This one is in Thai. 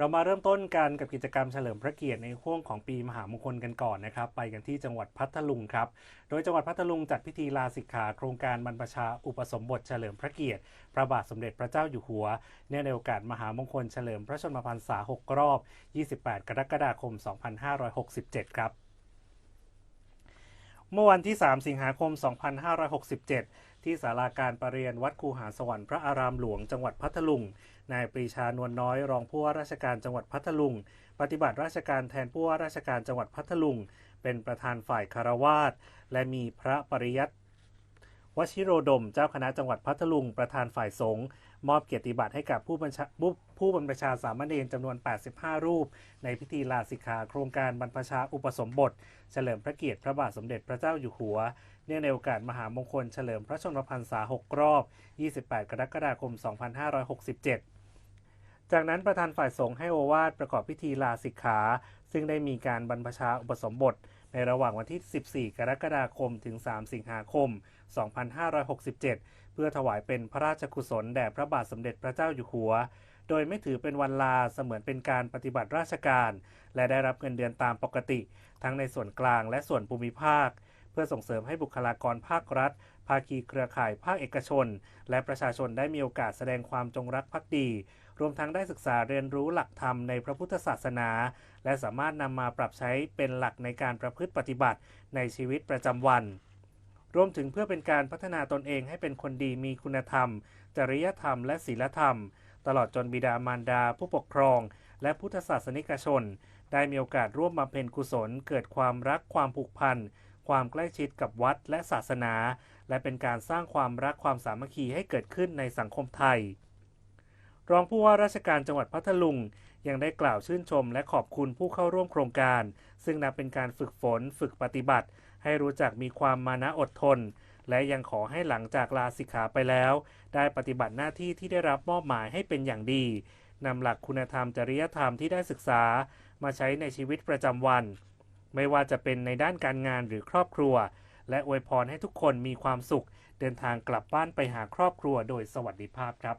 เรามาเริ่มต้นกันกับกิจกรรมเฉลิมพระเกียรติในห่วงของปีมหามงคลกันก่อนนะครับ ไปกันที่จังหวัดพัทลุงครับ โดยจังหวัดพัทลุงจัดพิธีลาสิกขาโครงการบรรพชาอุปสมบทเฉลิมพระเกียรติพระบาทสมเด็จพระเจ้าอยู่หัวเนื่องในโอกาสมหามงคลเฉลิมพระชนมพรรษา 6 รอบ 28 กรกฎาคม 2567 ครับ เมื่อวันที่ 3 สิงหาคม 2567 ที่ศาลาการประเรียนวัดคูหาสวรรค์พระอารามหลวงจังหวัดพัทลุง นายปรีชานวลน้อยรองผู้ว่าราชการจังหวัดพัทลุง ปฏิบัติราชการแทนผู้ว่าราชการจังหวัดพัทลุง เป็นประธานฝ่ายคารวาสและมีพระปริยัติ วชิโรดม เจ้าคณะจังหวัดพัทลุง ประธานฝ่ายสงฆ์มอบเกียรติบัตรให้กับผู้บัญชาผู้บรรพชาสามเณรจำนวน 85 รูป ในพิธีลาสิกขาโครงการบรรพชาอุปสมบท เฉลิมพระเกียรติพระบาทสมเด็จพระเจ้าอยู่หัว เนื่องในโอกาสมหามงคลเฉลิมพระชนมพรรษา 6 รอบ 28 กรกฎาคม 2567 จากนั้นประธานฝ่ายสงฆ์ให้โอวาทประกอบพิธีลาสิกขา ซึ่งได้มีการบรรพชาอุปสมบท ในระหว่างวันที่ 14 กรกฎาคมถึง 3 สิงหาคม 2567 เพื่อถวายเป็นพระราชกุศลแด่พระบาทสมเด็จพระเจ้าอยู่หัว โดยไม่ถือเป็นวันลาเสมือนเป็นการปฏิบัติราชการ และได้รับเงินเดือนตามปกติ ทั้งในส่วนกลางและส่วนภูมิภาค เพื่อส่งเสริมให้บุคลากรภาครัฐ ภาคีเครือข่ายภาคเอกชน และประชาชนได้มีโอกาสแสดงความจงรักภักดี รวมทั้งได้ศึกษาเรียนรู้หลักธรรมในพระพุทธศาสนา และสามารถนำมาปรับใช้เป็นหลักในการประพฤติปฏิบัติในชีวิตประจำวัน รวมถึงเพื่อเป็นการพัฒนาตนเองให้เป็นคนดีมีคุณธรรม จริยธรรม และศีลธรรม ตลอดจนบิดามารดา ผู้ปกครอง และพุทธศาสนิกชน ได้มีโอกาสร่วมบำเพ็ญกุศล เกิดความรักความผูกพัน ความใกล้ชิดกับวัดและศาสนา และเป็นการสร้างความรักความสามัคคีให้เกิดขึ้นในสังคมไทย รองผู้ว่าราชการจังหวัดพัทลุงยังได้กล่าวชื่นชมและขอบคุณผู้เข้าร่วมโครงการ ซึ่งนับเป็นการฝึกฝนฝึกปฏิบัติ ให้รู้จักมีความมานะอดทน และยังขอให้หลังจากลาสิกขาไปแล้ว ได้ปฏิบัติหน้าที่ที่ได้รับมอบหมายให้เป็นอย่างดีนำหลักคุณธรรมจริยธรรมที่ได้ศึกษา มาใช้ในชีวิตประจำวัน ไม่ว่าจะเป็นในด้านการงานหรือครอบครัว และอวยพรให้ทุกคนมีความสุข เดินทางกลับบ้านไปหาครอบครัวโดยสวัสดิภาพครับ